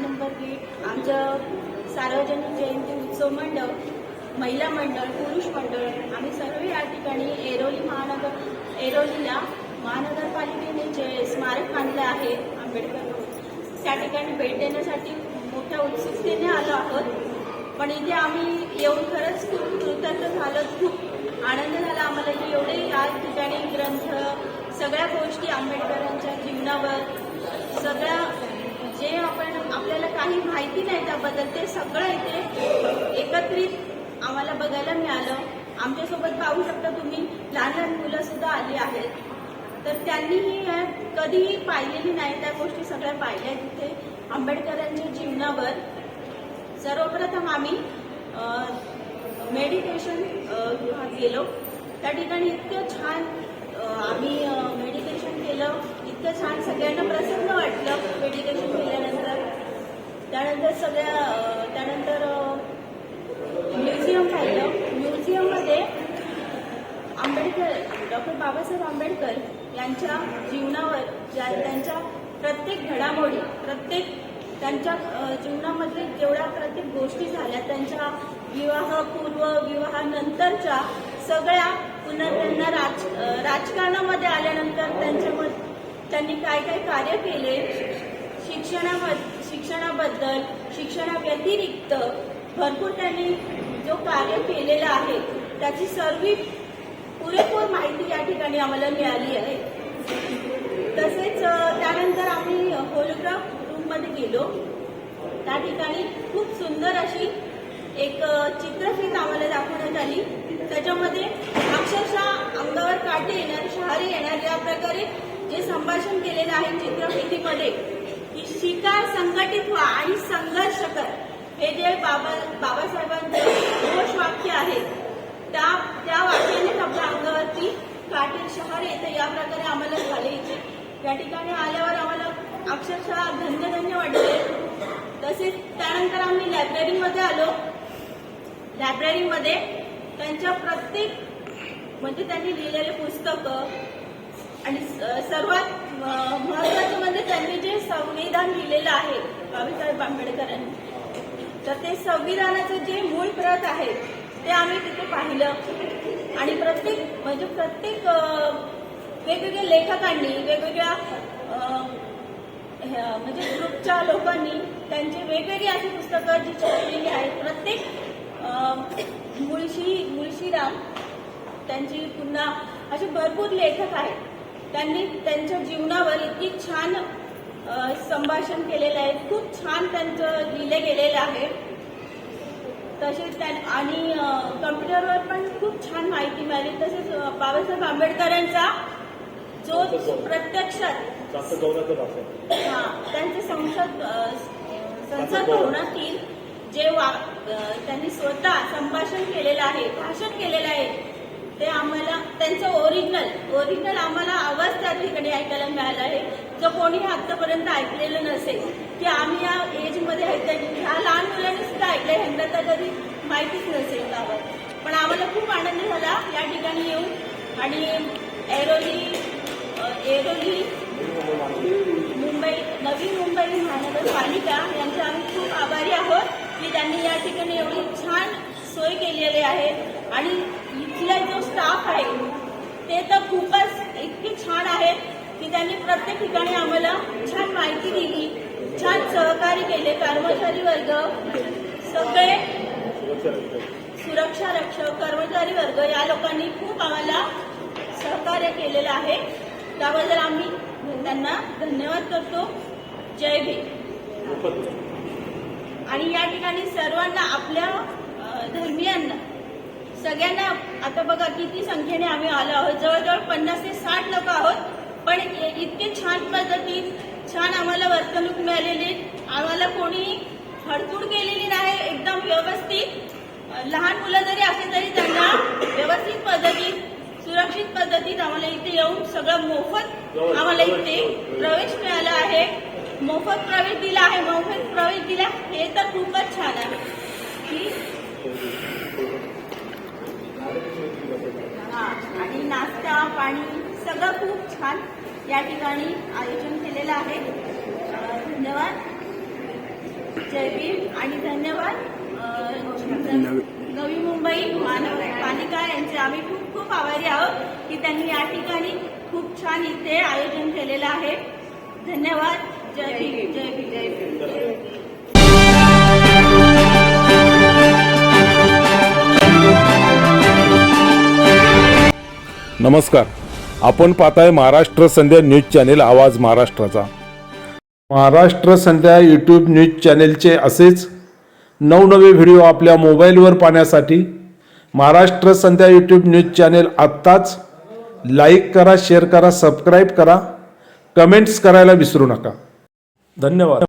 Number gate आमचं सार्वजनिक जयंती उत्सव मंडळ महिला मंडळ पुरुष मंडळ आम्ही सर्व या ठिकाणी एरोली महानगर एरोलीला महानगरपालिकेने जे स्मारक बांधलं आहे आंबेडकर त्या ठिकाणी भेट देण्यासाठी मोठ्या उत्सुकतेने आलो आहोत. पण इथे आम्ही येऊन खरंच खूप कृतज्ञ झालो खूप आनंद झाला आम्हाला की एवढे या ठिकाणी ग्रंथ सगळ्या गोष्टी आंबेडकरांच्या जीवनावर सगळ्या जे आपण आपल्याला काही माहिती नाही त्याबद्दल ते सगळं इथे एकत्रित आम्हाला बघायला मिळालं. आमच्यासोबत पाहू शकता तुम्ही लहान लहान मुलं सुद्धा आली आहेत. तर त्यांनीही कधीही पाहिलेली नाही त्या गोष्टी सगळ्या पाहिल्या तिथे आंबेडकरांच्या जीवनावर सर्वप्रथम आम्ही मेडिटेशन गृहात गेलो. त्या ठिकाणी इतकं छान आम्ही मेडिटेशन केलं. इतकं छान सगळ्यांना प्रसन्न वाटलं मेडिटेशन केल्यानंतर. त्यानंतर सगळ्या त्यानंतर म्युझियम राहिलं म्युझियममध्ये आंबेडकर डॉक्टर बाबासाहेब आंबेडकर यांच्या जीवनावर ज्या त्यांच्या प्रत्येक घडामोडी प्रत्येक त्यांच्या जीवनामध्ये जेवढ्या प्रत्येक गोष्टी झाल्या त्यांच्या विवाहपूर्व विवाहानंतरच्या सगळ्या पुन्हा त्यांना राज राजकारणामध्ये आल्यानंतर त्यांच्यामध्ये त्यांनी काय काय कार्य केले? शिक्षणामध्ये शिक्षणाबद्दल शिक्षणाव्यतिरिक्त भरपूर त्यांनी जो कार्य केलेला आहे त्याची सर्व पुरेपूर माहिती या ठिकाणी आम्हाला मिळाली आहे. तसेच त्यानंतर आम्ही होलोग्राफ रूममध्ये गेलो. त्या ठिकाणी खूप सुंदर अशी एक अ, चित्रफित आम्हाला दाखवण्यात आली. त्याच्यामध्ये अक्षरशः अंगावर काटे येणार शहारे येणार या प्रकारे जे संभाषण केलेलं आहे चित्रफितीमध्ये की शिका संघटित व्हा आणि संघर्ष कर. हे जे बाबा बाबासाहेबांचं घोष वाक्य आहे त्या त्या वाक्यानेच आपल्या अंगावरती काटे शहर येतं या प्रकारे आम्हाला झाले इथे. या ठिकाणी आल्यावर आम्हाला अक्षरशः धन्य धन्य वाटले तसेच त्यानंतर आम्ही लायब्ररीमध्ये आलो. लायब्ररीमध्ये त्यांच्या प्रत्येक म्हणजे त्यांनी लिहिलेले पुस्तकं आणि स- सर्वात महत्वाचं म्हणजे त्यांनी जे संविधान लिहिलेलं आहे बाबासाहेब आंबेडकरांनी तर ते संविधानाचं जे मूळ प्रत आहे ते आम्ही तिथे पाहिलं. आणि प्रत्येक म्हणजे प्रत्येक वेगवेगळ्या लेखकांनी वेगवेगळ्या ह्या- म्हणजे ग्रुपच्या लोकांनी त्यांची वेगवेगळी अशी पुस्तकं जी छापलेली आहेत प्रत्येक मुळशी मुळशीराम त्यांची पुन्हा असे भरपूर लेखक आहेत. त्यांनी त्यांच्या जीवनावर इतकी छान संभाषण केलेलं आहे. खूप छान त्यांचं लिहिले गेलेलं आहे. तसेच त्या आणि कम्प्युटरवर पण खूप छान माहिती मिळाली. तसेच बाबासाहेब आंबेडकरांचा जो प्रत्यक्षात हा त्यांचे संसद संसद भवनातील जे वा त्यांनी स्वतः संभाषण केलेलं आहे भाषण केलेलं आहे ते आम्हाला त्यांचं ओरिजिनल ओरिजिनल आम्हाला आवाज त्या ठिकाणी ऐकायला मिळाला आहे. जो कोणी आतापर्यंत ऐकलेलं नसेल की आम्ही या एजमध्ये आहेत ह्या लहान मुलांनी सुद्धा ऐकलं ह्यांना तर कधी माहितीच नसेल त्यावर. पण आम्हाला खूप आनंद झाला या ठिकाणी येऊन. आणि एरोली एरोली मुंबई नवी मुंबई महानगरपालिका यांचे आम्ही खूप आभारी आहोत. की त्यांनी या ठिकाणी एवढी छान सोय केलेली आहे. आणि इथला जो स्टाफ आहे ते तर खूपच इतके छान आहेत की त्यांनी प्रत्येक ठिकाणी आम्हाला छान माहिती दिली छान सहकार्य केले. कर्मचारी वर्ग सगळे सुरक्षा रक्षक कर्मचारी वर्ग या लोकांनी खूप आम्हाला सहकार्य केलेलं आहे. त्याबद्दल आम्ही त्यांना धन्यवाद करतो. जय भीम. आणि या ठिकाणी सर्वांना आपल्या धर्मियांना सगळ्यांना आता बघा किती संख्येने आम्ही आलो आहोत. जवळजवळ पन्नास ते साठ लोक आहोत. पण इतके छान पद्धतीत छान आम्हाला वर्तणूक मिळालेली. आम्हाला कोणी हडतूड केलेली नाही एकदम व्यवस्थित. लहान मुलं जरी असले तरी त्यांना व्यवस्थित पद्धतीत सुरक्षित पद्धतीत आम्हाला इथे येऊन सगळं मोफत आम्हाला इथे प्रवेश मिळाला आहे. मोफत प्रवेश दिला आहे मोफत प्रवेश दिला हे तर खूपच छान आहे. आणि नाश्ता पाणी सगळं खूप छान या ठिकाणी आयोजन केलेलं आहे. धन्यवाद. जय भीम आणि धन्यवाद. नवी मुंबई महानगरपालिका यांचे आम्ही खूप खूप आभारी आहोत की त्यांनी या ठिकाणी खूप छान इथे आयोजन केलेलं आहे. धन्यवाद. जय भीम जय भीम जय भीम नमस्कार. आपण पाहताय महाराष्ट्र संध्या न्यूज चॅनेल आवाज महाराष्ट्राचा. महाराष्ट्र संध्या यूट्यूब न्यूज चॅनेलचे असेच नवनवे व्हिडिओ आपल्या मोबाईलवर पाहण्यासाठी Maharashtra Sandhya YouTube news channel आत्ताच लाईक करा शेअर करा सबस्क्राईब करा कमेंट्स करायला विसरू नका. धन्यवाद.